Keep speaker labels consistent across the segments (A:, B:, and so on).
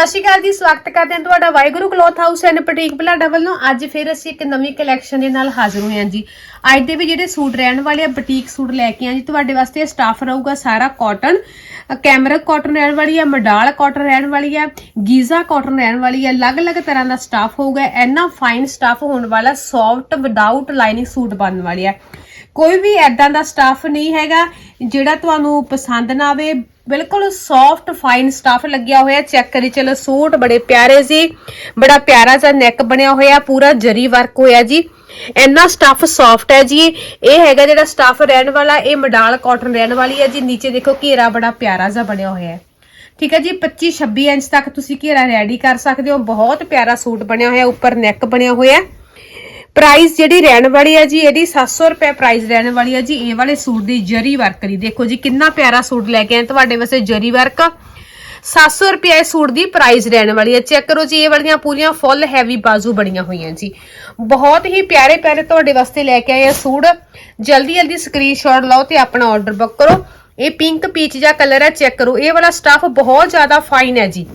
A: ਸਤਿ ਸ਼੍ਰੀ ਅਕਾਲ ਜੀ, ਸਵਾਗਤ ਕਰਦੇ ਹਾਂ ਤੁਹਾਡਾ Waheguru cloth house and boutique Balada ਵੱਲੋਂ। ਅੱਜ ਫਿਰ ਅਸੀਂ ਇੱਕ ਨਵੀਂ ਕਲੈਕਸ਼ਨ ਦੇ ਨਾਲ ਹਾਜ਼ਰ ਹੋਏ ਹਾਂ ਜੀ। ਅੱਜ ਦੇ ਵੀ ਜਿਹੜੇ ਸੂਟ ਰਹਿਣ ਵਾਲੇ ਆ, ਬੁਟੀਕ ਸੂਟ ਲੈ ਕੇ ਆਂ ਜੀ। ਤੁਹਾਡੇ ਵਾਸਤੇ ਸਟਾਫ ਰਹੂਗਾ ਸਾਰਾ ਕਾਟਨ ਕੈਮਰਕ ਕਾਟਨ ਰਹਿਣ ਵਾਲੀ ਹੈ ਮਡਾਲ ਕਾਟਨ ਰਹਿਣ ਵਾਲੀ ਆ, ਗੀਜ਼ਾ ਕਾਟਨ ਰਹਿਣ ਵਾਲੀ ਹੈ ਅਲੱਗ-ਅਲੱਗ ਤਰ੍ਹਾਂ ਦਾ ਸਟਾਫ ਹੋਊਗਾ, ਇੰਨਾ ਫਾਈਨ ਸਟਾਫ ਹੋਣ ਵਾਲਾ ਸੌਫਟ ਵਿਦਆਊਟ ਲਾਈਨਿੰਗ ਸੂਟ ਬਣਨ ਵਾਲੀ ਆ। ਕੋਈ ਵੀ ਐਦਾਂ ਦਾ ਸਟਾਫ ਨਹੀਂ ਹੈਗਾ, ਜਿਹੜਾ ਤੁਹਾਨੂੰ ਪਸੰਦ ਨਾ ਆਵੇ ਬਿਲਕੁਲ ਸੌਫਟ ਫਾਈਨ ਸਟਾਫ ਲੱਗਿਆ ਹੋਇਆ ਚੈੱਕ ਕਰੀ ਚਲੋ ਸੂਟ ਬੜੇ ਪਿਆਰੇ ਸੀ ਬੜਾ ਪਿਆਰਾ ਜਿਹਾ ਨੈਕ ਬਣਿਆ ਹੋਇਆ, ਪੂਰਾ ਜਰੀ ਵਰਕ ਹੋਇਆ ਜੀ। ਇੰਨਾ ਸਟਾਫ ਸੌਫਟ ਹੈ ਜੀ। ਇਹ ਹੈਗਾ ਜਿਹੜਾ ਸਟਾਫ ਰਹਿਣ ਵਾਲਾ, ਇਹ ਮਡਾਲ ਕਾਟਨ ਰਹਿਣ ਵਾਲੀ ਹੈ ਜੀ। ਨੀਚੇ ਦੇਖੋ, ਘੇਰਾ ਬੜਾ ਪਿਆਰਾ ਜਿਹਾ ਬਣਿਆ ਹੋਇਆ ਹੈ। ਠੀਕ ਹੈ ਜੀ 25 26 ਇੰਚ ਤੱਕ ਤੁਸੀਂ ਘੇਰਾ ਰੈਡੀ ਕਰ ਸਕਦੇ ਹੋ। ਬਹੁਤ ਪਿਆਰਾ ਸੂਟ ਬਣਿਆ ਹੋਇਆ, ਉੱਪਰ ਨੈਕ ਬਣਿਆ ਹੋਇਆ ਪ੍ਰਾਈਸ ਜਿਹੜੀ ਰਹਿਣ ਵਾਲੀ ਹੈ ਜੀ, ਇਹਦੀ 700 ਰੁਪਏ ਪ੍ਰਾਈਸ ਰਹਿਣ ਵਾਲੀ ਹੈ ਜੀ। ਇਹ ਵਾਲੇ ਸੂਟ ਦੀ ਜਰੀ ਵਰਕ ਦੀ ਦੇਖੋ ਜੀ, ਕਿੰਨਾ ਪਿਆਰਾ ਸੂਟ ਲੈ ਕੇ ਆਏ ਤੁਹਾਡੇ ਵਾਸਤੇ ਜਰੀ ਵਰਕ 700 ਰੁਪਏ ਇਸ ਸੂਟ ਦੀ ਪ੍ਰਾਈਸ ਰਹਿਣ ਵਾਲੀ ਹੈ ਚੈੱਕ ਕਰੋ ਜੀ, ਇਹ ਵਾਲੀਆਂ ਪੂਰੀਆਂ ਫੁੱਲ ਹੈਵੀ ਬਾਜ਼ੂ ਬਣੀਆਂ ਹੋਈਆਂ ਜੀ। ਬਹੁਤ ਹੀ ਪਿਆਰੇ ਪਿਆਰੇ ਤੁਹਾਡੇ ਵਾਸਤੇ ਲੈ ਕੇ ਆਏ ਆ ਸੂਟ। ਜਲਦੀ ਜਲਦੀ ਸਕਰੀਨਸ਼ਾਟ ਲਓ ਤੇ ਆਪਣਾ ਆਰਡਰ ਬੁੱਕ ਕਰੋ। ਇਹ ਪਿੰਕ ਪੀਚ ਜਿਹਾ ਕਲਰ ਹੈ ਚੈੱਕ ਕਰੋ। ਇਹ ਵਾਲਾ ਸਟਾਫ ਬਹੁਤ ਜ਼ਿਆਦਾ ਫਾਈਨ ਹੈ ਜੀ।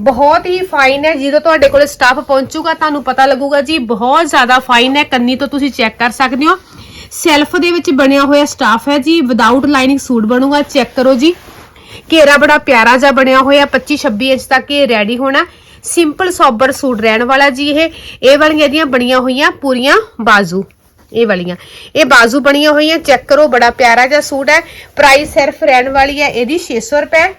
A: ਬਹੁਤ ਹੀ ਫਾਈਨ ਹੈ। ਜਦੋਂ ਤੁਹਾਡੇ ਕੋਲ ਸਟਾਫ ਪਹੁੰਚੂਗਾ, ਤੁਹਾਨੂੰ ਪਤਾ ਲੱਗੂਗਾ ਜੀ, ਬਹੁਤ ਜ਼ਿਆਦਾ ਫਾਈਨ ਹੈ। ਕੰਨੀ ਤੋਂ ਤੁਸੀਂ ਚੈੱਕ ਕਰ ਸਕਦੇ ਹੋ। ਸੈਲਫ ਦੇ ਵਿੱਚ ਬਣਿਆ ਹੋਇਆ ਸਟਾਫ ਹੈ ਜੀ। ਵਿਦਆਊਟ ਲਾਈਨਿੰਗ ਸੂਟ ਬਣੂਗਾ। ਚੈੱਕ ਕਰੋ ਜੀ। ਘੇਰਾ ਬੜਾ ਪਿਆਰਾ ਜਿਹਾ ਬਣਿਆ ਹੋਇਆ। 25 26 ਇੰਚ ਤੱਕ ਇਹ ਰੈਡੀ ਹੋਣਾ। ਸਿੰਪਲ ਸੋਬਰ ਸੂਟ ਰਹਿਣ ਵਾਲਾ ਜੀ ਇਹ। ਇਹ ਵਾਲੀਆਂ ਇਹਦੀਆਂ ਬਣੀਆਂ ਹੋਈਆਂ ਪੂਰੀਆਂ ਬਾਜ਼ੂ। ਇਹ ਵਾਲੀਆਂ। ਇਹ ਬਾਜ਼ੂ ਬਣੀਆਂ ਹੋਈਆਂ। ਚੈੱਕ ਕਰੋ, ਬੜਾ ਪਿਆਰਾ ਜਿਹਾ ਸੂਟ ਹੈ। ਪ੍ਰਾਈਸ ਸਿਰਫ ਰਹਿਣ ਵਾਲੀ ਹੈ। ਇਹਦੀ 600 ਰੁਪਏ।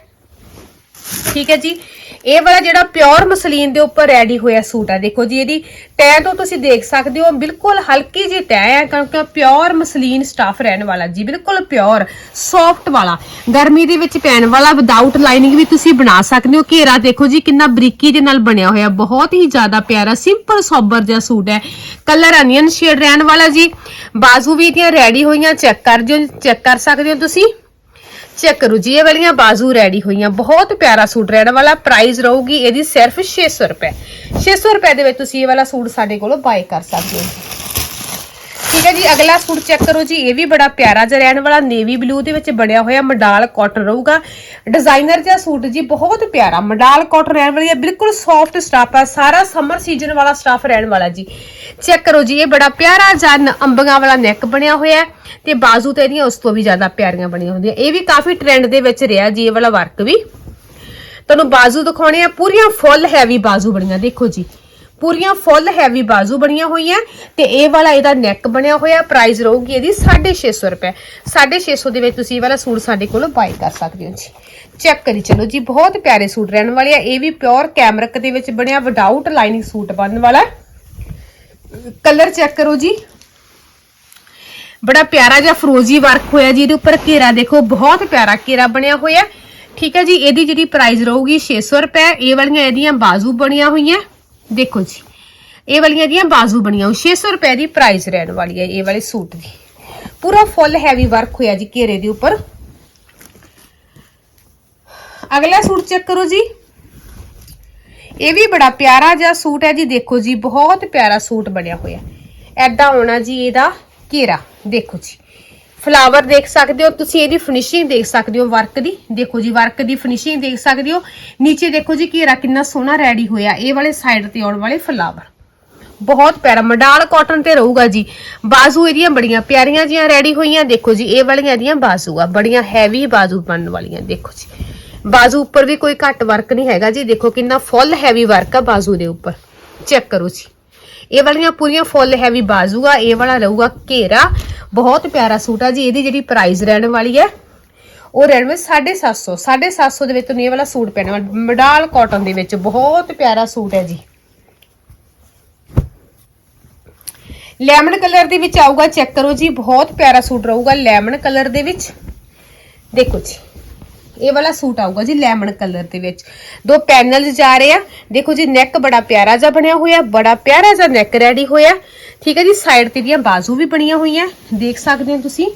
A: ਠੀਕ ਹੈ ਜੀ। ਇਹ ਵਾਲਾ ਜਿਹੜਾ ਪਿਓਰ ਮਸਲੀਨ ਦੇ ਉੱਪਰ ਰੈਡੀ ਹੋਇਆ ਸੂਟ ਆ, ਦੇਖੋ ਜੀ, ਇਹਦੀ ਤੈਅ ਤੋਂ ਤੁਸੀਂ ਦੇਖ ਸਕਦੇ ਹੋ, ਬਿਲਕੁਲ ਹਲਕੀ ਜਿਹੀ ਤੈਅ ਹੈ ਕਿਉਂਕਿ ਪਿਓਰ ਮਸਲੀਨ ਸਟਾਫ ਰਹਿਣ ਵਾਲਾ ਜੀ, ਬਿਲਕੁਲ ਪਿਓਰ ਸੌਫਟ ਵਾਲਾ। ਗਰਮੀ ਦੇ ਵਿੱਚ ਪੈਣ ਵਾਲਾ ਵਿਦਆਊਟ ਲਾਈਨਿੰਗ ਵੀ ਤੁਸੀਂ ਬਣਾ ਸਕਦੇ ਹੋ। ਘੇਰਾ ਦੇਖੋ ਜੀ, ਕਿੰਨਾ ਬਰੀਕੀ ਦੇ ਨਾਲ ਬਣਿਆ ਹੋਇਆ, ਬਹੁਤ ਹੀ ਜ਼ਿਆਦਾ ਪਿਆਰਾ ਸਿੰਪਲ ਸੋਬਰ ਜਿਹਾ ਸੂਟ ਹੈ। ਕਲਰ ਅਨੀਅਨ ਸ਼ੇਡ ਰਹਿਣ ਵਾਲਾ ਜੀ। ਬਾਜ਼ੂ ਵੀ ਇਹਦੀਆਂ ਰੈਡੀ ਹੋਈਆਂ ਚੈੱਕ ਕਰ ਜਿਓ ਚੈੱਕ ਕਰ ਸਕਦੇ ਹੋ ਤੁਸੀਂ। ਚੈੱਕ ਕਰੋ ਜੀ ਇਹ ਵਾਲੀਆਂ ਬਾਜ਼ੂ ਰੈਡੀ ਹੋਈਆਂ। ਬਹੁਤ ਪਿਆਰਾ ਸੂਟ ਰਹਿਣ ਵਾਲਾ ਪ੍ਰਾਈਸ ਰਹੂਗੀ, ਇਹਦੀ ਸਿਰਫ 600 ਰੁਪਏ। 600 ਰੁਪਏ ਦੇ ਵਿੱਚ ਤੁਸੀਂ ਇਹ ਵਾਲਾ ਸੂਟ ਸਾਡੇ ਕੋਲੋਂ ਬਾਏ ਕਰ ਸਕਦੇ ਹੋ। ਠੀਕ ਹੈ ਜੀ, ਅਗਲਾ ਸੂਟ ਚੈੱਕ ਕਰੋ ਜੀ, ਇਹ ਵੀ ਬੜਾ ਪਿਆਰਾ ਜਿਹਾ ਰਹਿਣ ਵਾਲਾ ਨੇਵੀ ਬਲੂ ਦੇ ਵਿੱਚ ਬਣਿਆ ਹੋਇਆ ਮਡਾਲ ਕਾਟਨ ਰਹੂਗਾ। ਡਿਜ਼ਾਈਨਰ ਜਿਹਾ ਸੂਟ ਜੀ, ਬਹੁਤ ਪਿਆਰਾ ਮਡਾਲ ਕਾਟਨ ਰਹਿਣ ਵਾਲੀ ਹੈ, ਬਿਲਕੁਲ ਸੌਫਟ ਸਟਾਫ ਹੈ ਸਾਰਾ ਸਮਰ ਸੀਜ਼ਨ ਵਾਲਾ ਸਟਾਫ ਰਹਿਣ ਵਾਲਾ ਜੀ। ਚੈੱਕ ਕਰੋ ਜੀ, ਇਹ ਬੜਾ ਪਿਆਰਾ ਜਿਹਾ ਅੰਬੀਆਂ ਵਾਲਾ ਨੈਕ ਬਣਿਆ ਹੋਇਆ ਤੇ ਬਾਜ਼ੂ ਤੇ ਇਹਦੀਆਂ ਉਸ ਤੋਂ ਵੀ ਜ਼ਿਆਦਾ ਪਿਆਰੀਆਂ ਬਣੀਆਂ ਹੁੰਦੀਆਂ। ਇਹ ਵੀ ਕਾਫੀ ਟ੍ਰੈਂਡ ਦੇ ਵਿੱਚ ਰਿਹਾ ਜੀ, ਇਹ ਵਾਲਾ ਵਰਕ ਵੀ। ਤੁਹਾਨੂੰ ਬਾਜ਼ੂ ਦਿਖਾਉਣੇ ਆ, ਪੂਰੀਆਂ ਫੁੱਲ ਹੈਵੀ ਬਾਜ਼ੂ ਬਣੀਆਂ, ਦੇਖੋ ਜੀ। ਪੂਰੀਆਂ ਫੁੱਲ ਹੈਵੀ ਬਾਜ਼ੂ ਬਣੀਆਂ ਹੋਈਆਂ ਤੇ ਇਹ ਵਾਲਾ ਇਹਦਾ ਨੈਕ ਬਣਿਆ ਹੋਇਆ ਪ੍ਰਾਈਸ ਰਹੂਗੀ ਇਹਦੀ 650 ਰੁਪਏ। 650 ਦੇ ਵਿੱਚ ਤੁਸੀਂ ਇਹ ਵਾਲਾ ਸੂਟ ਸਾਡੇ ਕੋਲੋਂ ਬਾਈ ਕਰ ਸਕਦੇ ਹੋ ਜੀ। ਚੈੱਕ ਕਰੀ ਚਲੋ ਜੀ, ਬਹੁਤ ਪਿਆਰੇ ਸੂਟ ਰਹਿਣ ਵਾਲੇ ਆ। ਇਹ ਵੀ ਪਿਓਰ ਕੈਮਰਕ ਦੇ ਵਿੱਚ ਬਣਿਆ ਵਿਦਆਊਟ ਲਾਈਨਿੰਗ ਸੂਟ ਬਣਨ ਵਾਲਾ। ਕਲਰ ਚੈੱਕ ਕਰੋ ਜੀ। ਬੜਾ ਪਿਆਰਾ ਜਿਹਾ ਫਰੋਜ਼ੀ ਵਰਕ ਹੋਇਆ ਜੀ ਇਹਦੇ ਉੱਪਰ। ਘੇਰਾ ਦੇਖੋ, ਬਹੁਤ ਪਿਆਰਾ ਘੇਰਾ ਬਣਿਆ ਹੋਇਆ। ਠੀਕ ਹੈ ਜੀ, ਇਹਦੀ ਜਿਹੜੀ ਪ੍ਰਾਈਸ ਰਹੂਗੀ 600 ਰੁਪਏ। ਇਹ ਵਾਲੀਆਂ ਇਹਦੀਆਂ ਬਾਜ਼ੂ ਬਣੀਆਂ ਹੋਈਆਂ। ਦੇਖੋ ਜੀ, ਇਹ ਵਾਲੀਆਂ ਇਹਦੀਆਂ ਬਾਜ਼ੂ ਬਣੀਆਂ 600 ਰੁਪਏ ਦੀ ਪ੍ਰਾਈਸ ਰਹਿਣ ਵਾਲੀ ਹੈ ਇਹ ਵਾਲੇ ਸੂਟ ਦੀ। ਪੂਰਾ ਫੁੱਲ ਹੈਵੀ ਵਰਕ ਹੋਇਆ ਜੀ ਘੇਰੇ ਦੇ ਉੱਪਰ। ਅਗਲਾ ਸੂਟ ਚੈੱਕ ਕਰੋ ਜੀ। ਇਹ ਵੀ ਬੜਾ ਪਿਆਰਾ ਜਿਹਾ ਸੂਟ ਹੈ ਜੀ, ਦੇਖੋ ਜੀ, ਬਹੁਤ ਪਿਆਰਾ ਸੂਟ ਬਣਿਆ ਹੋਇਆ। ਐਦਾਂ ਆਉਣਾ ਜੀ ਇਹਦਾ ਘੇਰਾ, ਦੇਖੋ ਜੀ। ਫਲਾਵਰ ਦੇਖ ਸਕਦੇ ਹੋ, ਤੁਸੀਂ ਇਹਦੀ ਫਿਨਿਸ਼ਿੰਗ ਦੇਖ ਸਕਦੇ ਹੋ ਵਰਕ ਦੀ। ਦੇਖੋ ਜੀ ਵਰਕ ਦੀ ਫਿਨਿਸ਼ਿੰਗ ਦੇਖ ਸਕਦੇ ਹੋ। ਨੀਚੇ ਦੇਖੋ ਜੀ, ਘੇਰਾ ਕਿੰਨਾ ਸੋਹਣਾ ਰੈਡੀ ਹੋਇਆ। ਇਹ ਵਾਲੇ ਸਾਈਡ ਤੇ ਆਉਣ ਵਾਲੇ ਫਲਾਵਰ। ਬਹੁਤ ਪਿਆਰਾ, ਮਡਾਲ ਕਾਟਨ ਤੇ ਰਹੂਗਾ ਜੀ। ਬਾਜ਼ੂ ਇਹਦੀਆਂ ਬੜੀਆਂ ਪਿਆਰੀਆਂ ਜੀਆਂ ਰੈਡੀ ਹੋਈਆਂ। ਦੇਖੋ ਜੀ, ਇਹ ਵਾਲੀਆਂ ਇਹਦੀਆਂ ਬਾਜ਼ੂ ਆ ਬੜੀਆਂ ਹੈਵੀ ਬਾਜ਼ੂ ਬਣਨ ਵਾਲੀਆਂ, ਦੇਖੋ ਜੀ। ਬਾਜ਼ੂ ਉੱਪਰ ਵੀ ਕੋਈ ਘੱਟ ਵਰਕ ਨਹੀਂ ਹੈਗਾ ਜੀ। ਦੇਖੋ ਕਿੰਨਾ ਫੁੱਲ ਹੈਵੀ ਵਰਕ ਆ ਬਾਜ਼ੂ ਦੇ ਉੱਪਰ। ਚੈੱਕ ਕਰੋ ਜੀ। ਇਹ ਵਾਲੀਆਂ ਪੂਰੀਆਂ ਫੁੱਲ ਹੈਵੀ ਬਾਜ਼ੂ ਆ ਇਹ ਵਾਲਾ ਰਹੂਗਾ ਘੇਰਾ। ਬਹੁਤ ਪਿਆਰਾ ਸੂਟ ਆ ਜੀ, ਇਹਦੀ ਜਿਹੜੀ ਪ੍ਰਾਈਸ ਰਹਿਣ ਵਾਲੀ ਹੈ, ਉਹ ਰਹਿਣ ਵਿੱਚ 750 750 ਦੇ ਵਿੱਚ ਤੁਹਾਨੂੰ ਇਹ ਵਾਲਾ ਸੂਟ ਪੈਣਾ ਮਡਾਲ ਕਾਟਨ ਦੇ ਵਿੱਚ ਬਹੁਤ ਪਿਆਰਾ ਸੂਟ ਹੈ ਜੀ। ਲੈਮਨ ਕਲਰ ਦੇ ਵਿੱਚ ਆਊਗਾ ਚੈੱਕ ਕਰੋ ਜੀ, ਬਹੁਤ ਪਿਆਰਾ ਸੂਟ ਰਹੂਗਾ ਲੈਮਨ ਕਲਰ ਦੇ ਵਿੱਚ। ਦੇਖੋ ਜੀ। ਇਹ ਵਾਲਾ ਸੂਟ ਆਊਗਾ ਜੀ ਲੈਮਨ ਕਲਰ ਦੇ ਵਿੱਚ। ਦੋ ਪੈਨਲਸ ਜਾ ਰਹੇ ਆ। ਦੇਖੋ ਜੀ, ਨੈਕ ਬੜਾ ਪਿਆਰਾ ਜਿਹਾ ਬਣਿਆ ਹੋਇਆ, ਬੜਾ ਪਿਆਰਾ ਜਿਹਾ ਨੈਕ ਰੈਡੀ ਹੋਇਆ। ਠੀਕ ਹੈ ਜੀ, ਸਾਈਡ ਤੇ ਦੀਆਂ ਬਾਜ਼ੂ ਵੀ ਬਣੀਆਂ ਹੋਈਆਂ। ਦੇਖ ਸਕਦੇ ਹੋ ਤੁਸੀਂ।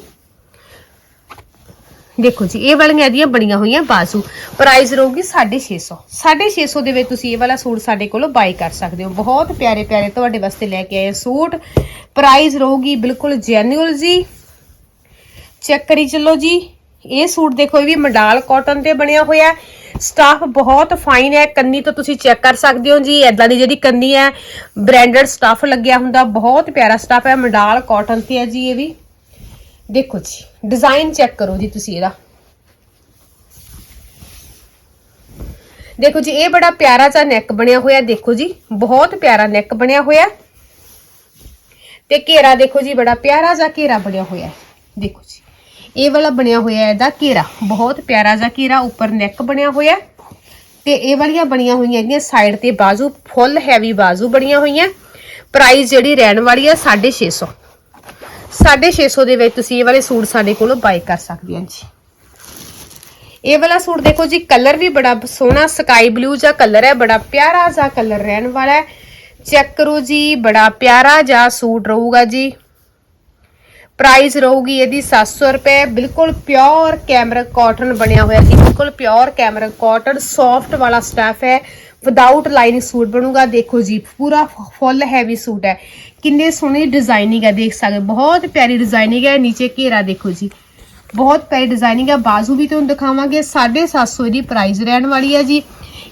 A: ਦੇਖੋ ਜੀ, ਇਹ ਵਾਲੀਆਂ ਇਹਦੀਆਂ ਬਣੀਆਂ ਹੋਈਆਂ ਬਾਜ਼ੂ। ਪ੍ਰਾਈਸ ਰਹੂਗੀ 650 650 ਦੇ ਵਿੱਚ ਤੁਸੀਂ ਇਹ ਵਾਲਾ ਸੂਟ ਸਾਡੇ ਕੋਲੋਂ ਬਾਈ ਕਰ ਸਕਦੇ ਹੋ। ਬਹੁਤ ਪਿਆਰੇ ਪਿਆਰੇ ਤੁਹਾਡੇ ਵਾਸਤੇ ਲੈ ਕੇ ਆਏ ਸੂਟ। ਪ੍ਰਾਈਸ ਰਹੂਗੀ ਬਿਲਕੁਲ ਜੈਨੂਅਲ ਜੀ। ਚੈੱਕ ਕਰੀ ਚੱਲੋ ਜੀ। ਇਹ ਸੂਟ ਦੇਖੋ, ਇਹ ਵੀ ਮੰਡਾਲ ਕਾਟਨ ਤੇ ਬਣਿਆ ਹੋਇਆ ਸਟਾਫ ਬਹੁਤ ਫਾਈਨ ਹੈ। ਕੰਨੀ ਤੋਂ ਤੁਸੀਂ ਚੈੱਕ ਕਰ ਸਕਦੇ ਹੋ ਜੀ। ਐਦਾਂ ਦੀ ਜਿਹੜੀ ਕੰਨੀ ਹੈ ਬ੍ਰਾਂਡਡ ਸਟਾਫ ਲੱਗਿਆ ਹੁੰਦਾ। ਬਹੁਤ ਪਿਆਰਾ ਸਟਾਫ ਹੈ। ਮੰਡਾਲ ਕਾਟਨ ਤੇ ਹੈ ਜੀ ਇਹ ਵੀ। ਦੇਖੋ ਜੀ ਡਿਜ਼ਾਈਨ ਚੈੱਕ ਕਰੋ ਜੀ ਤੁਸੀਂ ਇਹਦਾ। ਦੇਖੋ ਜੀ, ਇਹ ਬੜਾ ਪਿਆਰਾ ਜਿਹਾ ਨੈਕ ਬਣਿਆ ਹੋਇਆ ਦੇਖੋ ਜੀ, ਬਹੁਤ ਪਿਆਰਾ ਨੈਕ ਬਣਿਆ ਹੋਇਆ ਤੇ ਘੇਰਾ ਦੇਖੋ ਜੀ, ਬੜਾ ਪਿਆਰਾ ਜਿਹਾ ਘੇਰਾ ਬਣਿਆ ਹੋਇਆ ਦੇਖੋ ਜੀ। ਇਹ ਵਾਲਾ ਬਣਿਆ ਹੋਇਆ ਹੈ ਇਹਦਾ ਘੇਰਾ। ਬਹੁਤ ਪਿਆਰਾ ਜਿਹਾ ਘੇਰਾ, ਉੱਪਰ ਨੈਕ ਬਣਿਆ ਹੋਇਆ ਹੈ। ਤੇ ਇਹ ਵਾਲੀਆਂ ਬਣੀਆਂ ਹੋਈਆਂ ਇਹਦੀਆਂ ਸਾਈਡ ਤੇ ਬਾਜ਼ੂ ਫੁੱਲ ਹੈਵੀ ਬਾਜ਼ੂ ਬਣੀਆਂ ਹੋਈਆਂ। ਪ੍ਰਾਈਸ ਜਿਹੜੀ ਰਹਿਣ ਵਾਲੀ ਹੈ 650 650 ਦੇ ਵਿੱਚ ਤੁਸੀਂ ਇਹ ਵਾਲੇ ਸੂਟ ਸਾਡੇ ਕੋਲੋਂ ਬਾਈ ਕਰ ਸਕਦੇ ਹੋ ਜੀ। ਇਹ ਵਾਲਾ ਸੂਟ ਦੇਖੋ ਜੀ ਕਲਰ ਵੀ ਬੜਾ ਸੋਹਣਾ ਸਕਾਈ ਬਲੂ ਜਿਹਾ ਕਲਰ ਹੈ, ਬੜਾ ਪਿਆਰਾ ਜਿਹਾ ਕਲਰ ਰਹਿਣ ਵਾਲਾ ਹੈ। ਚੈੱਕ ਕਰੋ ਜੀ, ਬੜਾ ਪਿਆਰਾ ਜਿਹਾ ਸੂਟ ਰਹੂਗਾ ਜੀ। ਪ੍ਰਾਈਸ ਰਹੂਗੀ ਇਹਦੀ 700 ਰੁਪਏ। ਬਿਲਕੁਲ ਪਿਓਰ ਕੈਮਰਾ ਕਾਟਨ ਬਣਿਆ ਹੋਇਆ ਜੀ ਬਿਲਕੁਲ ਪਿਓਰ ਕੈਮਰਾ ਕਾਟਨ, ਸੌਫਟ ਵਾਲਾ ਸਟਫ ਹੈ। ਵਿਦਆਊਟ ਲਾਈਨਿੰਗ ਸੂਟ ਬਣੂਗਾ। ਦੇਖੋ ਜੀ, ਪੂਰਾ ਫੁੱਲ ਹੈਵੀ ਸੂਟ ਹੈ। ਕਿੰਨੇ ਸੋਹਣੀ ਡਿਜ਼ਾਈਨਿੰਗ ਹੈ, ਦੇਖ ਸਕਦੇ ਬਹੁਤ ਪਿਆਰੀ ਡਿਜ਼ਾਈਨਿੰਗ ਹੈ। ਨੀਚੇ ਘੇਰਾ ਦੇਖੋ ਜੀ। ਬਹੁਤ ਪਿਆਰੀ ਡਿਜ਼ਾਈਨਿੰਗ ਹੈ। ਬਾਜ਼ੂ ਵੀ ਤੁਹਾਨੂੰ ਦਿਖਾਵਾਂਗੇ। 750 ਇਹਦੀ ਪ੍ਰਾਈਸ ਰਹਿਣ ਵਾਲੀ ਹੈ ਜੀ।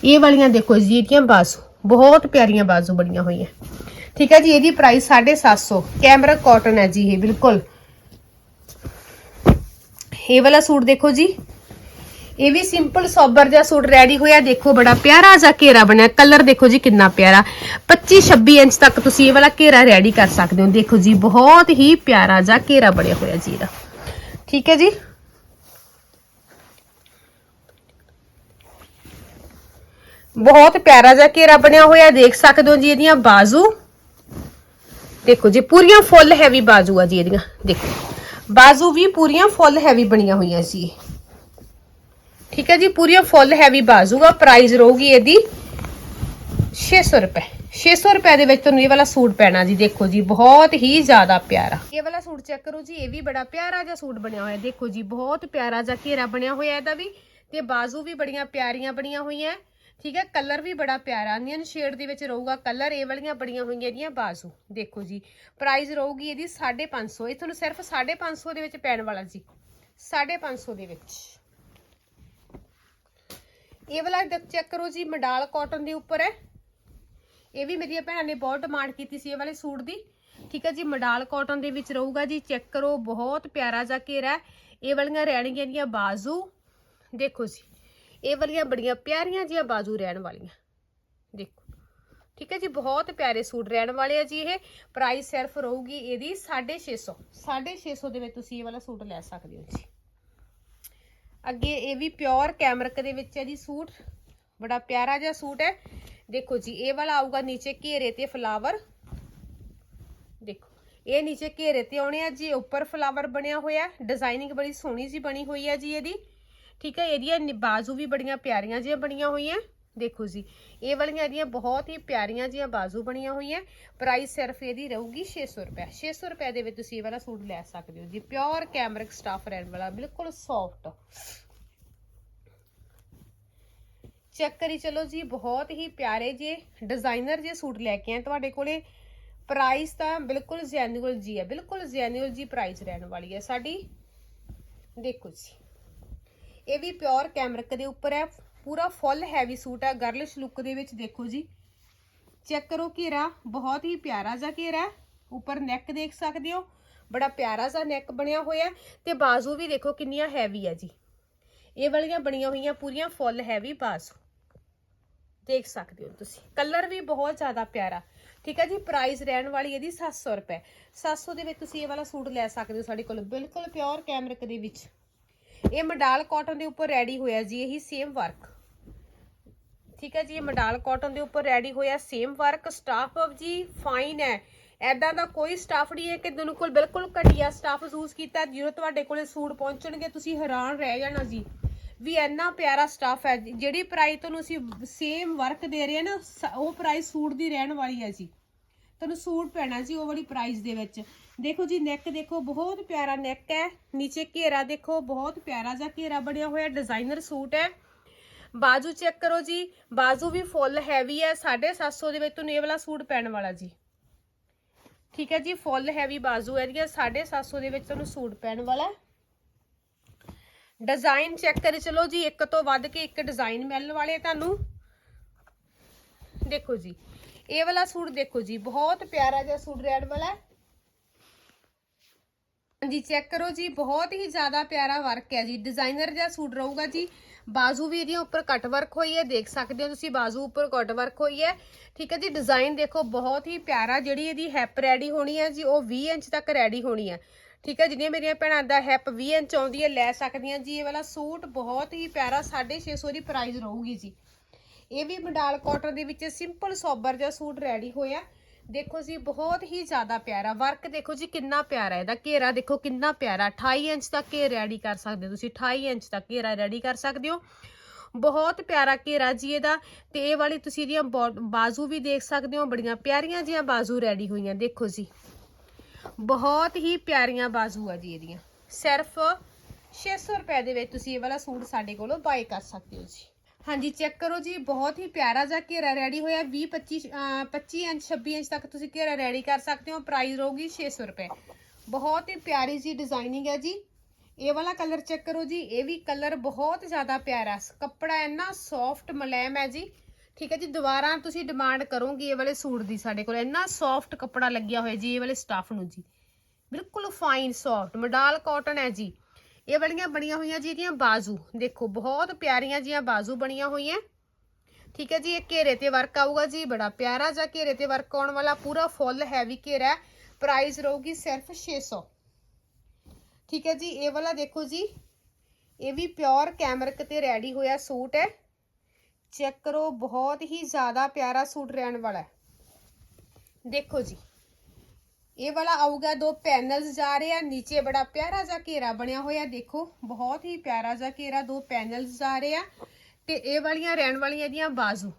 A: ਇਹ ਵਾਲੀਆਂ ਦੇਖੋ ਜੀ ਇਹਦੀਆਂ ਬਾਜ਼ੂ। ਬਹੁਤ ਪਿਆਰੀਆਂ ਬਾਜ਼ੂ ਬਣੀਆਂ ਹੋਈਆਂ। ਠੀਕ ਹੈ ਜੀ, ਇਹਦੀ ਪ੍ਰਾਈਸ 750 ਕੈਮਰਾ ਕਾਟਨ ਹੈ ਜੀ ਇਹ, ਬਿਲਕੁਲ। ਇਹ ਵਾਲਾ ਸੂਟ ਦੇਖੋ ਜੀ। ਇਹ ਵੀ ਸਿੰਪਲ ਸੋਬਰ ਜਿਹਾ ਸੂਟ ਰੈਡੀ ਹੋਇਆ। ਦੇਖੋ ਬੜਾ ਪਿਆਰਾ ਜਿਹਾ ਘੇਰਾ ਬਣਿਆ। ਕਲਰ ਦੇਖੋ ਜੀ ਕਿੰਨਾ ਪਿਆਰਾ। 25 26 ਇੰਚ ਤੱਕ ਤੁਸੀਂ ਇਹ ਵਾਲਾ ਘੇਰਾ ਰੈਡੀ ਕਰ ਸਕਦੇ ਹੋ। ਦੇਖੋ ਜੀ, ਬਹੁਤ ਹੀ ਪਿਆਰਾ ਜਿਹਾ ਘੇਰਾ ਬਣਿਆ ਹੋਇਆ ਜੀ ਇਹਦਾ। ਠੀਕ ਹੈ ਜੀ? ਬਹੁਤ ਪਿਆਰਾ ਜਿਹਾ ਘੇਰਾ ਬਣਿਆ ਹੋਇਆ। ਦੇਖ ਸਕਦੇ ਹੋ ਜੀ ਇਹਦੀਆਂ ਬਾਜ਼ੂ। ਦੇਖੋ ਜੀ, ਪੂਰੀਆਂ ਫੁੱਲ ਹੈਵੀ ਬਾਜ਼ੂ ਆ ਜੀ ਇਹਦੀਆਂ। ਦੇਖੋ। ਬਾਜ਼ੂ ਵੀ ਪੂਰੀਆਂ ਫੁੱਲ ਹੈਵੀ ਬਣੀਆਂ ਹੋਈਆਂ ਸੀ। ਠੀਕ ਹੈ ਜੀ, ਪੂਰੀਆਂ ਫੁੱਲ ਹੈਵੀ ਬਾਜ਼ੂ ਆ ਪ੍ਰਾਈਸ ਰਹੂਗੀ ਇਹਦੀ 600 ਰੁਪਏ। 600 ਰੁਪਏ ਦੇ ਵਿੱਚ ਤੁਹਾਨੂੰ ਇਹ ਵਾਲਾ ਸੂਟ ਪੈਣਾ ਜੀ, ਦੇਖੋ ਜੀ, ਬਹੁਤ ਹੀ ਜ਼ਿਆਦਾ ਪਿਆਰਾ। ਇਹ ਵਾਲਾ ਸੂਟ ਚੈੱਕ ਕਰੋ ਜੀ, ਇਹ ਵੀ ਬੜਾ ਪਿਆਰਾ ਜਿਹਾ ਸੂਟ ਬਣਿਆ ਹੋਇਆ, ਦੇਖੋ ਜੀ, ਬਹੁਤ ਪਿਆਰਾ ਜਿਹਾ ਘੇਰਾ ਬਣਿਆ ਹੋਇਆ ਇਹਦਾ ਵੀ ਤੇ ਬਾਜ਼ੂ ਵੀ ਬੜੀਆਂ ਪਿਆਰੀਆਂ ਬਣੀਆਂ ਹੋਈਆਂ। ਠੀਕ ਹੈ ਕਲਰ ਵੀ ਬੜਾ ਪਿਆਰਾ ਅਨੀਅਨ ਸ਼ੇਡ ਦੇ ਵਿੱਚ ਰਹੂਗਾ ਕਲਰ ਇਹ ਵਾਲੀਆਂ ਬੜੀਆਂ ਹੋਈਆਂ ਇਹਦੀਆਂ ਬਾਜ਼ੂ, ਦੇਖੋ ਜੀ। ਪ੍ਰਾਈਸ ਰਹੂਗੀ ਇਹਦੀ 550 ਇਹ ਤੁਹਾਨੂੰ ਸਿਰਫ 550 ਦੇ ਵਿੱਚ ਪੈਣ ਵਾਲਾ ਜੀ 550 ਦੇ ਵਿੱਚ। ਇਹ ਵਾਲਾ ਚੈੱਕ ਕਰੋ ਜੀ, ਮਡਾਲ ਕਾਟਨ ਦੇ ਉੱਪਰ ਹੈ। ਇਹ ਵੀ ਮੇਰੀਆਂ ਭੈਣਾਂ ਨੇ ਬਹੁਤ ਡਿਮਾਂਡ ਕੀਤੀ ਸੀ ਇਹ ਵਾਲੇ ਸੂਟ ਦੀ। ਠੀਕ ਹੈ ਜੀ, ਮਡਾਲ ਕਾਟਨ ਦੇ ਵਿੱਚ ਰਹੂਗਾ ਜੀ ਚੈੱਕ ਕਰੋ, ਬਹੁਤ ਪਿਆਰਾ ਜਿਹਾ ਘੇਰਾ ਇਹ ਵਾਲੀਆਂ ਰਹਿਣਗੀਆਂ ਦੀਆਂ ਬਾਜ਼ੂ। ਦੇਖੋ ਜੀ ਇਹ ਵਾਲੀਆਂ ਬੜੀਆਂ ਪਿਆਰੀਆਂ ਜੀਆਂ ਬਾਜ਼ੂ ਰਹਿਣ ਵਾਲੀਆਂ। ਦੇਖੋ। ਠੀਕ ਹੈ ਜੀ, ਬਹੁਤ ਪਿਆਰੇ ਸੂਟ ਰਹਿਣ ਵਾਲੇ ਆ ਜੀ ਇਹ। ਪ੍ਰਾਈਸ ਸਿਰਫ ਰਹੂਗੀ ਇਹਦੀ 650 650 ਦੇ ਵਿੱਚ ਤੁਸੀਂ ਇਹ ਵਾਲਾ ਸੂਟ ਲੈ ਸਕਦੇ ਹੋ ਜੀ। ਅੱਗੇ ਇਹ ਵੀ ਪਿਓਰ ਕੈਮਰਕ ਦੇ ਵਿੱਚ ਹੈ ਜੀ ਸੂਟ। ਬੜਾ ਪਿਆਰਾ ਜਿਹਾ ਸੂਟ ਹੈ। ਦੇਖੋ ਜੀ, ਇਹ ਵਾਲਾ ਆਊਗਾ ਨੀਚੇ ਘੇਰੇ ਤੇ ਫਲਾਵਰ ਦੇਖੋ, ਇਹ ਨੀਚੇ ਘੇਰੇ ਤੇ ਆਉਣੇ ਆ ਜੀ ਉੱਪਰ ਫਲਾਵਰ ਬਣਿਆ ਹੋਇਆ। ਡਿਜ਼ਾਈਨਿੰਗ ਬੜੀ ਸੋਹਣੀ ਜੀ ਬਣੀ ਹੋਈ ਹੈ ਜੀ ਇਹਦੀ। ਠੀਕ ਹੈ, ਇਹਦੀਆਂ ਨਿ- ਬਾਜ਼ੂ ਵੀ ਬੜੀਆਂ ਪਿਆਰੀਆਂ ਜਿਹੀਆਂ ਬਣੀਆਂ ਹੋਈਆਂ। ਦੇਖੋ ਜੀ, ਇਹ ਵਾਲੀਆਂ ਇਹਦੀਆਂ ਬਹੁਤ ਹੀ ਪਿਆਰੀਆਂ ਜਿਹੀਆਂ ਬਾਜ਼ੂ ਬਣੀਆਂ ਹੋਈਆਂ। ਪ੍ਰਾਈਸ ਸਿਰਫ ਇਹਦੀ ਰਹੂਗੀ 600 ਰੁਪਏ। 600 ਰੁਪਏ ਦੇ ਵਿੱਚ ਤੁਸੀਂ ਇਹ ਵਾਲਾ ਸੂਟ ਲੈ ਸਕਦੇ ਹੋ ਜੀ। ਪਿਓਰ ਕੈਮਰਿਕ ਸਟਾਫ ਰਹਿਣ ਵਾਲਾ, ਬਿਲਕੁਲ ਸੌਫਟ ਚੈੱਕ ਕਰੀ ਚਲੋ ਜੀ, ਬਹੁਤ ਹੀ ਪਿਆਰੇ ਜੇ ਡਿਜ਼ਾਈਨਰ ਜੇ ਸੂਟ ਲੈ ਕੇ ਆਏ ਤੁਹਾਡੇ ਕੋਲੇ। ਪ੍ਰਾਈਸ ਤਾਂ ਬਿਲਕੁਲ ਜੈਨੂਅਲ ਜੀ ਹੈ, ਬਿਲਕੁਲ ਜੈਨੂਅਲ ਜੀ ਪ੍ਰਾਈਸ ਰਹਿਣ ਵਾਲੀ ਹੈ ਸਾਡੀ। ਦੇਖੋ ਜੀ। ਇਹ ਵੀ ਪਿਓਰ ਕੈਮਰਿਕ ਦੇ ਉੱਪਰ ਹੈ। ਪੂਰਾ ਫੁੱਲ ਹੈਵੀ ਸੂਟ ਹੈ। ਗਰਲਿਸ਼ ਲੁੱਕ ਦੇ ਵਿੱਚ ਦੇਖੋ ਜੀ। ਚੈੱਕ ਕਰੋ ਘੇਰਾ। ਬਹੁਤ ਹੀ ਪਿਆਰਾ ਜਿਹਾ ਘੇਰਾ ਹੈ। ਉੱਪਰ ਨੈਕ ਦੇਖ ਸਕਦੇ ਹੋ। ਬੜਾ ਪਿਆਰਾ ਜਿਹਾ ਨੈਕ ਬਣਿਆ ਹੋਇਆ ਤੇ ਬਾਜ਼ੂ ਵੀ ਦੇਖੋ ਕਿੰਨੀਆਂ ਹੈਵੀ ਹੈ ਜੀ। ਇਹ ਵਾਲੀਆਂ ਬਣੀਆਂ ਹੋਈਆਂ ਪੂਰੀਆਂ ਫੁੱਲ ਹੈਵੀ ਬਾਜ਼ੂ। ਦੇਖ ਸਕਦੇ ਹੋ ਤੁਸੀਂ। ਕਲਰ ਵੀ ਬਹੁਤ ਜ਼ਿਆਦਾ ਪਿਆਰਾ। ਠੀਕ ਹੈ ਜੀ। ਪ੍ਰਾਈਸ ਰਹਿਣ ਵਾਲੀ ਇਹਦੀ 700 ਰੁਪਏ। 700 ਦੇ ਵਿੱਚ ਤੁਸੀਂ ਇਹ ਵਾਲਾ ਸੂਟ ਲੈ ਸਕਦੇ ਹੋ ਸਾਡੇ ਕੋਲ। ਬਿਲਕੁਲ ਪਿਓਰ ਕੈਮਰਿਕ ਦੇ ਵਿੱਚ। ਇਹ ਮਡਾਲ ਕਾਟਨ ਦੇ ਉੱਪਰ ਰੈਡੀ ਹੋਇਆ ਜੀ, ਇਹੀ ਸੇਮ ਵਰਕ ਠੀਕ ਹੈ ਜੀ, ਇਹ ਮਡਾਲ ਕਾਟਨ ਦੇ ਉੱਪਰ ਰੈਡੀ ਹੋਇਆ ਸੇਮ ਵਰਕ ਸਟਾਫ ਜੀ ਫਾਈਨ ਹੈ। ਐਦਾਂ ਦਾ ਕੋਈ ਸਟਾਫ ਨਹੀਂ ਹੈ ਕਿ ਤੁਹਾਨੂੰ ਕੋਲ ਬਿਲਕੁਲ ਘਟੀਆ ਸਟਾਫ ਯੂਜ਼ ਕੀਤਾ ਜਦੋਂ ਤੁਹਾਡੇ ਕੋਲੇ ਸੂਟ ਪਹੁੰਚਣਗੇ, ਤੁਸੀਂ ਹੈਰਾਨ ਰਹਿ ਜਾਣਾ ਜੀ। ਵੀ ਇੰਨਾ ਪਿਆਰਾ ਸਟਾਫ ਹੈ ਜਿਹੜੀ ਪ੍ਰਾਈਸ ਤੁਹਾਨੂੰ ਅਸੀਂ ਸੇਮ ਵਰਕ ਦੇ ਰਹੇ ਹਾਂ ਨਾ, ਸ- ਉਹ ਪ੍ਰਾਈਸ ਸੂਟ ਦੀ ਰਹਿਣ ਵਾਲੀ ਹੈ ਜੀ। ਤੁਹਾਨੂੰ ਸੂਟ ਪੈਣਾ ਜੀ ਉਹ ਵਾਲੀ ਪ੍ਰਾਈਸ ਦੇ ਵਿੱਚ। ਦੇਖੋ ਜੀ ਨੈਕ ਦੇਖੋ, ਬਹੁਤ ਪਿਆਰਾ ਨੈਕ ਹੈ। ਨੀਚੇ ਘੇਰਾ ਦੇਖੋ, ਬਹੁਤ ਪਿਆਰਾ ਜਿਹਾ ਘੇਰਾ ਬਣਿਆ ਹੋਇਆ ਡਿਜ਼ਾਈਨਰ ਸੂਟ ਹੈ। ਬਾਜੂ ਚੈੱਕ ਕਰੋ ਜੀ, ਬਾਜੂ ਵੀ ਫੁੱਲ ਹੈਵੀ ਹੈ 750 ਦੇ ਵਿੱਚ ਤੁਹਾਨੂੰ ਇਹ ਵਾਲਾ ਸੂਟ ਪੈਣ ਵਾਲਾ ਜੀ। ਠੀਕ ਹੈ ਜੀ ਫੁੱਲ ਹੈਵੀ ਬਾਜੂ ਹੈ ਇਹਦੀਆਂ 750 ਦੇ ਵਿੱਚ ਤੁਹਾਨੂੰ ਸੂਟ ਪੈਣ ਵਾਲਾ ਹੈ। ਡਿਜ਼ਾਈਨ ਚੈੱਕ ਕਰੀ ਚਲੋ ਜੀ, ਇੱਕ ਤੋਂ ਵੱਧ ਕੇ ਇੱਕ ਡਿਜ਼ਾਈਨ ਮਿਲਣ ਵਾਲੇ ਆ ਤੁਹਾਨੂੰ। ਦੇਖੋ ਜੀ ਇਹ ਵਾਲਾ ਸੂਟ ਦੇਖੋ ਜੀ, ਬਹੁਤ ਪਿਆਰਾ ਜਿਹਾ ਸੂਟ ਰੈਡ ਵਾਲਾ। ਹਾਂਜੀ ਚੈੱਕ ਕਰੋ ਜੀ, ਬਹੁਤ ਹੀ ਜ਼ਿਆਦਾ ਪਿਆਰਾ ਵਰਕ ਹੈ ਜੀ। ਡਿਜ਼ਾਈਨਰ ਜਿਹਾ ਸੂਟ ਰਹੂਗਾ ਜੀ। ਬਾਜ਼ੂ ਵੀ ਇਹਦੀਆਂ ਉੱਪਰ ਕੱਟ ਵਰਕ ਹੋਈ ਹੈ, ਦੇਖ ਸਕਦੇ ਹੋ ਤੁਸੀਂ, ਬਾਜ਼ੂ ਉੱਪਰ ਕੱਟ ਵਰਕ ਹੋਈ ਹੈ। ਠੀਕ ਹੈ ਜੀ ਡਿਜ਼ਾਈਨ ਦੇਖੋ, ਬਹੁਤ ਹੀ ਪਿਆਰਾ, ਜਿਹੜੀ ਇਹਦੀ ਹੈਪ ਰੈਡੀ ਹੋਣੀ ਹੈ ਜੀ, ਉਹ 20 ਇੰਚ ਤੱਕ ਰੈਡੀ ਹੋਣੀ ਹੈ। ਠੀਕ ਹੈ ਜਿਹੜੀਆਂ ਮੇਰੀਆਂ ਭੈਣਾਂ ਦਾ ਹੈਪ 20 ਇੰਚ ਆਉਂਦੀ ਹੈ, ਲੈ ਸਕਦੀਆਂ ਜੀ, ਇਹ ਵਾਲਾ ਸੂਟ ਬਹੁਤ ਹੀ ਪਿਆਰਾ 650 ਦੀ ਪ੍ਰਾਈਸ ਰਹੂਗੀ ਜੀ। ਇਹ ਵੀ ਮੰਡਾਲ ਕਾਟਨ ਦੇ ਵਿੱਚ ਸਿੰਪਲ ਸੋਬਰ ਜਿਹਾ ਸੂਟ ਰੈਡੀ ਹੋਇਆ। ਦੇਖੋ ਜੀ, ਬਹੁਤ ਹੀ ਜ਼ਿਆਦਾ ਪਿਆਰਾ। ਵਰਕ ਦੇਖੋ ਜੀ, ਕਿੰਨਾ ਪਿਆਰਾ ਇਹਦਾ ਘੇਰਾ ਦੇਖੋ, ਕਿੰਨਾ ਪਿਆਰਾ। 28 ਇੰਚ ਤੱਕ ਇਹ ਰੈਡੀ ਕਰ ਸਕਦੇ ਹੋ ਤੁਸੀਂ। 28 ਇੰਚ ਤੱਕ ਘੇਰਾ ਰੈਡੀ ਕਰ ਸਕਦੇ ਹੋ। ਬਹੁਤ ਪਿਆਰਾ ਘੇਰਾ ਜੀ ਇਹਦਾ। ਤੇ ਇਹ ਵਾਲੀ ਤੁਸੀਂ ਇਹਦੀਆਂ ਬੋ- ਬਾਜ਼ੂ ਵੀ ਦੇਖ ਸਕਦੇ ਹੋ। ਬੜੀਆਂ ਪਿਆਰੀਆਂ ਜੀਆਂ ਬਾਜ਼ੂ ਰੈਡੀ ਹੋਈਆਂ। ਦੇਖੋ ਜੀ। ਬਹੁਤ ਹੀ ਪਿਆਰੀਆਂ ਬਾਜ਼ੂ ਆ ਜੀ ਇਹਦੀਆਂ। ਸਿਰਫ 600 ਰੁਪਏ ਦੇ ਵਿੱਚ ਤੁਸੀਂ ਇਹ ਵਾਲਾ ਸੂਟ ਸਾਡੇ ਕੋਲੋਂ ਬਾਏ ਕਰ ਸਕਦੇ ਹੋ ਜੀ। ਹਾਂਜੀ ਚੈੱਕ ਕਰੋ ਜੀ, ਬਹੁਤ ਹੀ ਪਿਆਰਾ ਜਿਹਾ ਘੇਰਾ ਰੈਡੀ ਹੋਇਆ 20 25 ਅਹ 25 ਇੰਚ 26 ਇੰਚ ਤੱਕ ਤੁਸੀਂ ਘੇਰਾ ਰੈਡੀ ਕਰ ਸਕਦੇ ਹੋ ਪ੍ਰਾਈਸ ਰਹੂਗੀ 600 ਰੁਪਏ। ਬਹੁਤ ਹੀ ਪਿਆਰੀ ਜੀ ਡਿਜ਼ਾਈਨਿੰਗ ਹੈ ਜੀ। ਇਹ ਵਾਲਾ ਕਲਰ ਚੈੱਕ ਕਰੋ ਜੀ, ਇਹ ਵੀ ਕਲਰ ਬਹੁਤ ਜ਼ਿਆਦਾ ਪਿਆਰਾ ਕੱਪੜਾ ਇੰਨਾ ਸੌਫਟ ਮੁਲਾਇਮ ਹੈ ਜੀ। ਠੀਕ ਹੈ ਜੀ, ਦੁਬਾਰਾ ਤੁਸੀਂ ਡਿਮਾਂਡ ਕਰੋਗੇ ਇਹ ਵਾਲੇ ਸੂਟ ਦੀ ਸਾਡੇ ਕੋਲ। ਇੰਨਾ ਸੌਫਟ ਕੱਪੜਾ ਲੱਗਿਆ ਹੋਇਆ ਜੀ, ਇਹ ਵਾਲੇ ਸਟਾਫ ਨੂੰ ਜੀ। ਬਿਲਕੁਲ ਫਾਈਨ ਸੌਫਟ ਮਡਾਲ ਕਾਟਨ ਹੈ ਜੀ। ਇਹ ਵਾਲੀਆਂ ਬਣੀਆਂ ਹੋਈਆਂ ਜੀ ਇਹਦੀਆਂ ਬਾਜ਼ੂ। ਦੇਖੋ, ਬਹੁਤ ਪਿਆਰੀਆਂ ਜੀਆਂ ਬਾਜ਼ੂ ਬਣੀਆਂ ਹੋਈਆਂ। ਠੀਕ ਹੈ ਜੀ, ਇਹ ਘੇਰੇ ਤੇ ਵਰਕ ਆਊਗਾ ਜੀ, ਬੜਾ ਪਿਆਰਾ ਜਿਹਾ ਘੇਰੇ ਤੇ ਵਰਕ ਆਉਣ ਵਾਲਾ, ਪੂਰਾ ਫੁੱਲ ਹੈਵੀ ਘੇਰਾ ਪ੍ਰਾਈਸ ਰਹੂਗੀ ਸਿਰਫ 600 ਠੀਕ ਹੈ ਜੀ, ਇਹ ਵਾਲਾ ਦੇਖੋ ਜੀ, ਇਹ ਵੀ ਪਿਓਰ ਕੈਮਰਕ ਤੇ ਰੈਡੀ ਹੋਇਆ ਸੂਟ ਹੈ। ਚੈੱਕ ਕਰੋ, ਬਹੁਤ ਹੀ ਜ਼ਿਆਦਾ ਪਿਆਰਾ ਸੂਟ ਰਹਿਣ ਵਾਲਾ ਹੈ। ਦੇਖੋ ਜੀ ਇਹ ਵਾਲਾ ਆਊਗਾ, ਦੋ ਪੈਨਲਸ ਜਾ ਰਹੇ ਆ, ਨੀਚੇ ਬੜਾ ਪਿਆਰਾ ਜਿਹਾ ਘੇਰਾ ਬਣਿਆ ਹੋਇਆ, ਦੇਖੋ, ਬਹੁਤ ਹੀ ਪਿਆਰਾ ਜਿਹਾ ਘੇਰਾ, ਦੋ ਪੈਨਲਸ ਜਾ ਰਹੇ ਆ, ਤੇ ਇਹ ਵਾਲੀਆਂ ਰਹਿਣ ਵਾਲੀਆਂ ਇਹਦੀਆਂ ਬਾਜ਼ੂ,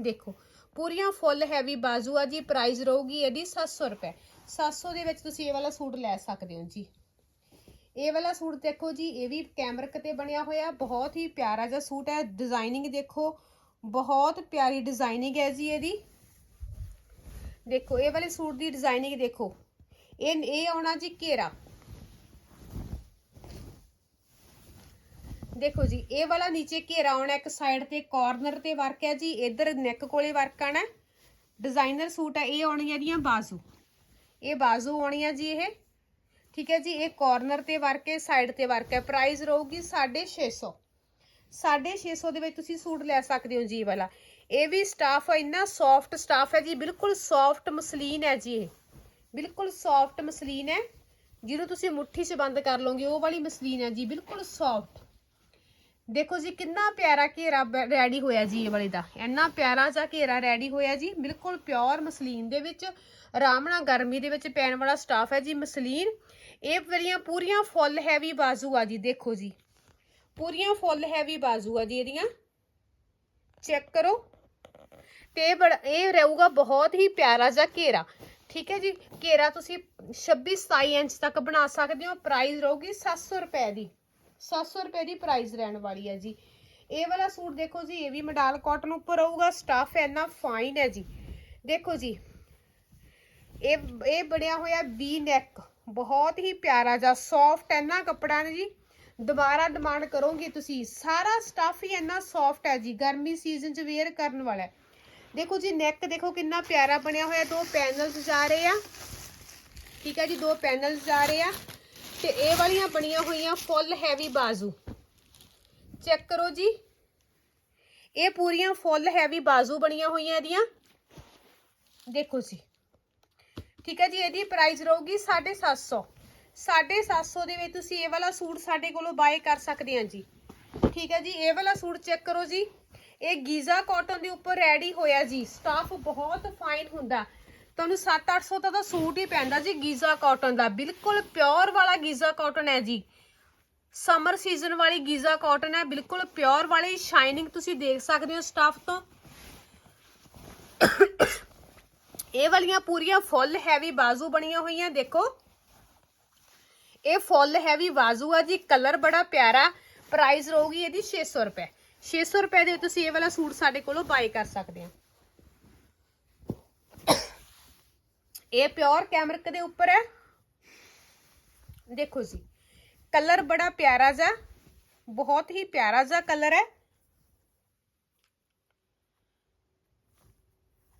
A: ਦੇਖੋ, ਪੂਰੀਆਂ ਫੁੱਲ ਹੈਵੀ ਬਾਜ਼ੂ ਆ ਜੀ ਪ੍ਰਾਈਸ ਰਹੂਗੀ ਇਹਦੀ 700 ਰੁਪਏ 700 ਦੇ ਵਿੱਚ ਤੁਸੀਂ ਇਹ ਵਾਲਾ ਸੂਟ ਲੈ ਸਕਦੇ ਹੋ ਜੀ। ਇਹ ਵਾਲਾ ਸੂਟ ਦੇਖੋ ਜੀ, ਇਹ ਵੀ ਕੈਮਰਕ ਤੇ ਬਣਿਆ ਹੋਇਆ, ਬਹੁਤ ਹੀ ਪਿਆਰਾ ਜਿਹਾ ਸੂਟ ਹੈ ਡਿਜ਼ਾਈਨਿੰਗ ਦੇਖੋ, ਬਹੁਤ ਪਿਆਰੀ ਡਿਜ਼ਾਈਨਿੰਗ ਹੈ ਜੀ ਇਹਦੀ। ਦੇਖੋ, ਇਹ ਵਾਲੇ ਸੂਟ ਦੀ ਡਿਜ਼ਾਈਨਿੰਗ ਦੇਖੋ। ਇਹ ਇਹ ਆਉਣਾ ਜੀ ਘੇਰਾ। ਦੇਖੋ ਜੀ, ਇਹ ਵਾਲਾ ਨੀਚੇ ਘੇਰਾ ਆਉਣਾ, ਇੱਕ ਸਾਈਡ ਤੇ ਕਾਰਨਰ ਤੇ ਵਰਕ ਹੈ ਜੀ, ਇਧਰ ਨੈਕ ਕੋਲੇ ਵਰਕ ਆਣਾ। ਡਿਜ਼ਾਈਨਰ ਸੂਟ ਹੈ, ਇਹ ਆਉਣੀਆਂ ਹੈ ਬਾਜ਼ੂ। ਇਹ ਬਾਜ਼ੂ ਆਉਣੀ ਹੈ ਜੀ ਇਹ। ਠੀਕ ਹੈ ਜੀ, ਇਹ ਕਾਰਨਰ ਤੇ ਵਰਕ ਹੈ ਸਾਈਡ ਤੇ ਵਰਕ ਹੈ। ਪ੍ਰਾਈਸ ਰਹੂਗੀ 650 650 ਦੇ ਵਿੱਚ ਤੁਸੀਂ ਸੂਟ ਲੈ ਸਕਦੇ ਹੋ ਜੀ ਇਹ ਵਾਲਾ। ਇਹ ਵੀ ਸਟਾਫ ਇੰਨਾ ਸੌਫਟ ਸਟਾਫ ਹੈ ਜੀ, ਬਿਲਕੁਲ ਸੌਫਟ ਮਸਲੀਨ ਹੈ ਜੀ ਇਹ। ਬਿਲਕੁਲ ਸੌਫਟ ਮਸਲੀਨ ਹੈ। ਜਿਹਨੂੰ ਤੁਸੀਂ ਮੁੱਠੀ 'ਚ ਬੰਦ ਕਰ ਲਓਗੇ, ਉਹ ਵਾਲੀ ਮਸਲੀਨ ਹੈ ਜੀ, ਬਿਲਕੁਲ ਸੌਫਟ ਦੇਖੋ ਜੀ, ਕਿੰਨਾ ਪਿਆਰਾ ਘੇਰਾ ਰੈਡੀ ਹੋਇਆ ਜੀ ਇਹ ਵਾਲੀ ਦਾ। ਇੰਨਾ ਪਿਆਰਾ ਜਿਹਾ ਘੇਰਾ ਰੈਡੀ ਹੋਇਆ ਜੀ, ਬਿਲਕੁਲ ਪਿਓਰ ਮਸਲੀਨ ਦੇ ਵਿੱਚ, ਆਰਾਮ ਨਾਲ ਗਰਮੀ ਦੇ ਵਿੱਚ ਪੈਣ ਵਾਲਾ ਸਟਾਫ ਹੈ ਜੀ ਮਸਲੀਨ। ਇਹ ਵਾਲੀਆਂ ਪੂਰੀਆਂ ਫੁੱਲ ਹੈਵੀ ਬਾਜ਼ੂ ਆ ਜੀ, ਦੇਖੋ ਜੀ। ਪੂਰੀਆਂ ਫੁੱਲ ਹੈਵੀ ਬਾਜ਼ੂ ਆ ਜੀ ਇਹਦੀਆਂ। ਚੈੱਕ ਕਰੋ। ਤੇ ਇਹ ਬੜਾ, ਇਹ ਰਹੂਗਾ ਬਹੁਤ ਹੀ ਪਿਆਰਾ ਜਿਹਾ ਘੇਰਾ। ਠੀਕ ਹੈ ਜੀ? ਘੇਰਾ ਤੁਸੀਂ 26 27 ਇੰਚ ਤੱਕ ਬਣਾ ਸਕਦੇ ਹੋ। ਪ੍ਰਾਈਸ ਰਹੂਗੀ 700 ਰੁਪਏ ਦੀ। 700 ਰੁਪਏ ਦੀ ਪ੍ਰਾਈਸ ਰਹਿਣ ਵਾਲੀ ਹੈ ਜੀ। ਇਹ ਵਾਲਾ ਸੂਟ ਦੇਖੋ ਜੀ, ਇਹ ਵੀ ਮਡਾਲ ਕਾਟਨ ਉੱਪਰ ਰਹੂਗਾ। ਸਟਾਫ ਇੰਨਾ ਫਾਈਨ ਹੈ ਜੀ। ਦੇਖੋ ਜੀ, ਇਹ ਇਹ ਬਣਿਆ ਹੋਇਆ ਵੀ ਨੈਕ ਬਹੁਤ ਹੀ ਪਿਆਰਾ ਜਿਹਾ ਸੌਫਟ ਇੰਨਾ ਕੱਪੜਾ ਨੇ ਜੀ। ਦੁਬਾਰਾ ਡਿਮਾਂਡ ਕਰੋਗੇ ਤੁਸੀਂ। ਸਾਰਾ ਸਟਾਫ ਹੀ ਇੰਨਾ ਸੌਫਟ ਹੈ ਜੀ। ਗਰਮੀ ਸੀਜ਼ਨ 'ਚ ਵੇਅਰ ਕਰਨ ਵਾਲਾ ਹੈ। ਦੇਖੋ ਜੀ ਨੈਕ ਦੇਖੋ ਕਿੰਨਾ ਪਿਆਰਾ ਬਣਿਆ ਹੋਇਆ, ਦੋ ਪੈਨਲਸ ਜਾ ਰਹੇ ਆ। ਠੀਕ ਹੈ ਜੀ, ਦੋ ਪੈਨਲਸ ਜਾ ਰਹੇ ਆ। ਤੇ ਇਹ ਵਾਲੀਆਂ ਬਣੀਆਂ ਹੋਈਆਂ ਫੁੱਲ ਹੈਵੀ ਬਾਜ਼ੂ। ਚੈੱਕ ਕਰੋ ਜੀ। ਇਹ ਪੂਰੀਆਂ ਫੁੱਲ ਹੈਵੀ ਬਾਜ਼ੂ ਬਣੀਆਂ ਹੋਈਆਂ ਇਹਦੀਆਂ। ਦੇਖੋ ਜੀ। ਠੀਕ ਹੈ ਜੀ, ਇਹਦੀ ਪ੍ਰਾਈਸ ਰਹੂਗੀ 750 750 ਦੇ ਵਿੱਚ ਤੁਸੀਂ ਇਹ ਵਾਲਾ ਸੂਟ ਸਾਡੇ ਕੋਲੋਂ ਬਾਏ ਕਰ ਸਕਦੇ ਆ ਜੀ। ਠੀਕ ਹੈ ਜੀ, ਇਹ ਵਾਲਾ ਸੂਟ ਚੈੱਕ ਕਰੋ ਜੀ। ਇਹ ਗੀਜ਼ਾ ਕਾਟਨ ਦੇ ਉੱਪਰ ਰੈਡੀ ਹੋਇਆ ਜੀ। ਸਟਾਫ ਬਹੁਤ ਫਾਈਨ ਹੁੰਦਾ। ਤੁਹਾਨੂੰ 7-800 ਦਾ ਤਾਂ ਸੂਟ ਹੀ ਪੈਂਦਾ ਜੀ, ਗੀਜ਼ਾ ਕਾਟਨ ਦਾ। ਬਿਲਕੁਲ ਪਿਓਰ ਵਾਲਾ ਗੀਜ਼ਾ ਕਾਟਨ ਹੈ ਜੀ। ਸਮਰ ਸੀਜ਼ਨ ਵਾਲੀ ਗੀਜ਼ਾ ਕਾਟਨ ਹੈ, ਬਿਲਕੁਲ ਪਿਓਰ ਵਾਲੀ। ਸ਼ਾਈਨਿੰਗ ਤੁਸੀਂ ਦੇਖ ਸਕਦੇ ਹੋ ਸਟਾਫ ਤੋਂ। ਇਹ ਵਾਲੀਆਂ ਪੂਰੀਆਂ ਫੁੱਲ ਹੈਵੀ ਬਾਜ਼ੂ ਬਣੀਆਂ ਹੋਈਆਂ, ਦੇਖੋ। ਇਹ ਫੁੱਲ ਹੈਵੀ ਬਾਜ਼ੂ ਆ ਜੀ ਕਲਰ ਬੜਾ ਪਿਆਰਾ। ਪ੍ਰਾਈਸ ਰਹੂਗੀ ਇਹਦੀ 600 ਰੁਪਏ। 600 ਰੁਪਏ ਦੇ ਤੁਸੀਂ ਇਹ ਵਾਲਾ ਸੂਟ ਸਾਡੇ ਕੋਲੋਂ ਬਾਈ ਕਰ ਸਕਦੇ ਆ। ਇਹ ਪਿਓਰ ਕੈਮਰਿਕ ਦੇ ਉੱਪਰ ਹੈ। ਦੇਖੋ ਜੀ ਕਲਰ ਬੜਾ ਪਿਆਰਾ ਜਿਹਾ, ਬਹੁਤ ਹੀ ਪਿਆਰਾ ਜਿਹਾ ਕਲਰ ਹੈ।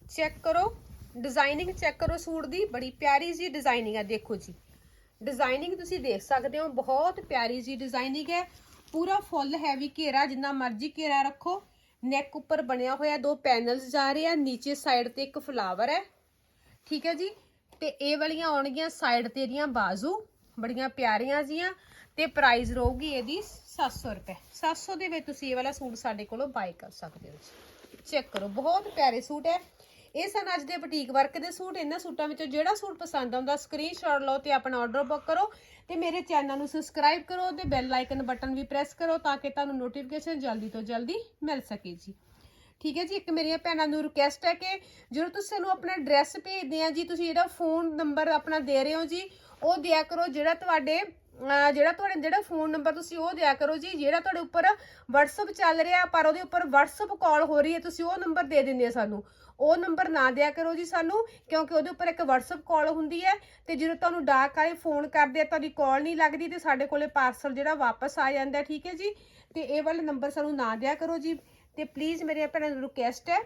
A: ਚੈੱਕ ਕਰੋ ਡਿਜ਼ਾਈਨਿੰਗ ਚੈੱਕ ਕਰੋ ਸੂਟ ਦੀ, ਬੜੀ ਪਿਆਰੀ ਜੀ ਡਿਜ਼ਾਈਨਿੰਗ ਹੈ, ਦੇਖੋ ਜੀ। ਡਿਜ਼ਾਈਨਿੰਗ ਤੁਸੀਂ ਦੇਖ ਸਕਦੇ ਹੋ, ਬਹੁਤ ਪਿਆਰੀ ਜੀ ਡਿਜ਼ਾਈਨਿੰਗ ਹੈ। ਪੂਰਾ ਫੁੱਲ ਹੈਵੀ ਘੇਰਾ, ਜਿੰਨਾ ਮਰਜ਼ੀ ਘੇਰਾ ਰੱਖੋ। ਨੈਕ ਉੱਪਰ ਬਣਿਆ ਹੋਇਆ ਦੋ ਪੈਨਲਸ ਜਾ ਰਹੇ ਆ, ਨੀਚੇ ਸਾਈਡ ਤੇ ਇੱਕ ਫਲਾਵਰ ਹੈ। ਠੀਕ ਹੈ ਜੀ? ਤੇ ਇਹ ਵਾਲੀਆਂ ਆਉਣਗੀਆਂ ਸਾਈਡ ਤੇ ਇਹਦੀਆਂ ਬਾਜ਼ੂ, ਬੜੀਆਂ ਪਿਆਰੀਆਂ ਜੀਆਂ। ਤੇ ਪ੍ਰਾਈਸ ਰਹੂਗੀ ਇਹਦੀ 700 ਰੁਪਏ। 700 ਦੇ ਵਿੱਚ ਤੁਸੀਂ ਇਹ ਵਾਲਾ ਸੂਟ ਸਾਡੇ ਕੋਲੋਂ ਬਾਈ ਕਰ ਸਕਦੇ ਹੋ ਚੈੱਕ ਕਰੋ, ਬਹੁਤ ਪਿਆਰੇ ਸੂਟ ਹੈ। ਇਹ ਸਨ ਅੱਜ ਦੇ ਬੁਟੀਕ ਵਰਕ ਦੇ ਸੂਟ। ਇਹਨਾਂ ਸੂਟਾਂ ਵਿੱਚੋਂ ਜਿਹੜਾ ਸੂਟ ਪਸੰਦ ਆਉਂਦਾ ਸਕਰੀਨਸ਼ਾਟ ਲਓ ਤੇ ਆਪਣਾ ਆਰਡਰ ਬੁੱਕ ਕਰੋ ਤੇ ਮੇਰੇ ਚੈਨਲ ਨੂੰ ਸਬਸਕ੍ਰਾਈਬ ਕਰੋ ਤੇ ਬੈਲ ਆਈਕਨ ਬਟਨ ਵੀ ਪ੍ਰੈਸ ਕਰੋ ਤਾਂ ਕਿ ਤੁਹਾਨੂੰ ਨੋਟੀਫਿਕੇਸ਼ਨ ਜਲਦੀ ਤੋਂ ਜਲਦੀ ਮਿਲ ਸਕੇ ਜੀ। ਠੀਕ ਹੈ ਜੀ, ਇੱਕ ਮੇਰੀਆਂ ਭੈਣਾਂ ਨੂੰ ਰਿਕੁਐਸਟ ਹੈ ਕਿ ਜਦੋਂ ਤੁਸੀਂ ਸਾਨੂੰ ਆਪਣਾ ਐਡਰੈਸ ਭੇਜਦੇ ਆ ਜੀ, ਤੁਸੀਂ ਜਿਹੜਾ ਫੋਨ ਨੰਬਰ ਆਪਣਾ ਦੇ ਰਹੇ ਹੋ ਜੀ, ਉਹ ਦਿਆ ਕਰੋ ਜਿਹੜਾ ਤੁਹਾਡੇ ਅਹ ਜਿਹੜਾ ਤੁਹਾਡੇ ਜਿਹੜਾ ਫੋਨ ਨੰਬਰ ਤੁਸੀਂ ਉਹ ਦਿਆ ਕਰੋ ਜੀ, ਜਿਹੜਾ ਤੁਹਾਡੇ ਉੱਪਰ WhatsApp ਚੱਲ ਰਿਹਾ, ਪਰ ਉਹਦੇ ਉੱਪਰ WhatsApp ਕਾਲ ਹੋ ਰਹੀ ਹੈ, ਤੁਸੀਂ ਉਹ ਨੰਬਰ ਦੇ ਦਿੰਦੇ ਆ ਸਾਨੂੰ। ਉਹ ਨੰਬਰ ਨਾ ਦਿਆ ਕਰੋ ਜੀ ਸਾਨੂੰ, ਕਿਉਂਕਿ ਉਹਦੇ ਉੱਪਰ ਇੱਕ WhatsApp ਕਾਲ ਹੁੰਦੀ ਹੈ ਤੇ ਜਦੋਂ ਤੁਹਾਨੂੰ ਡਾਕ ਵਾਲੇ ਫੋਨ ਕਰਦੇ ਆ, ਤੁਹਾਡੀ ਕਾਲ ਨਹੀਂ ਲੱਗਦੀ ਤੇ ਸਾਡੇ ਕੋਲੇ ਪਾਰਸਲ ਜਿਹੜਾ ਵਾਪਸ ਆ ਜਾਂਦਾ ਠੀਕ ਹੈ ਜੀ? ਤੇ ਇਹ ਵਾਲਾ ਨੰਬਰ ਸਾਨੂੰ ਨਾ ਦਿਆ ਕਰੋ ਜੀ। ਤੇ ਪਲੀਜ਼ ਮੇਰੇ ਭੈਣਾਂ ਨੂੰ ਰਿਕੁਐਸਟ ਹੈ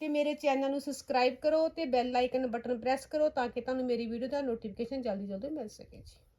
A: ਤੇ ਮੇਰੇ ਚੈਨਲ ਨੂੰ ਸਬਸਕ੍ਰਾਈਬ ਕਰੋ ਤੇ ਬੈਲ ਆਈਕਨ ਬਟਨ ਪ੍ਰੈਸ ਕਰੋ ਤਾਂ ਕਿ ਤੁਹਾਨੂੰ ਮੇਰੀ ਵੀਡੀਓ ਦਾ ਨੋਟੀਫਿਕੇਸ਼ਨ ਜਲਦੀ ਜਲਦੀ ਮਿਲ ਸਕੇ ਜੀ।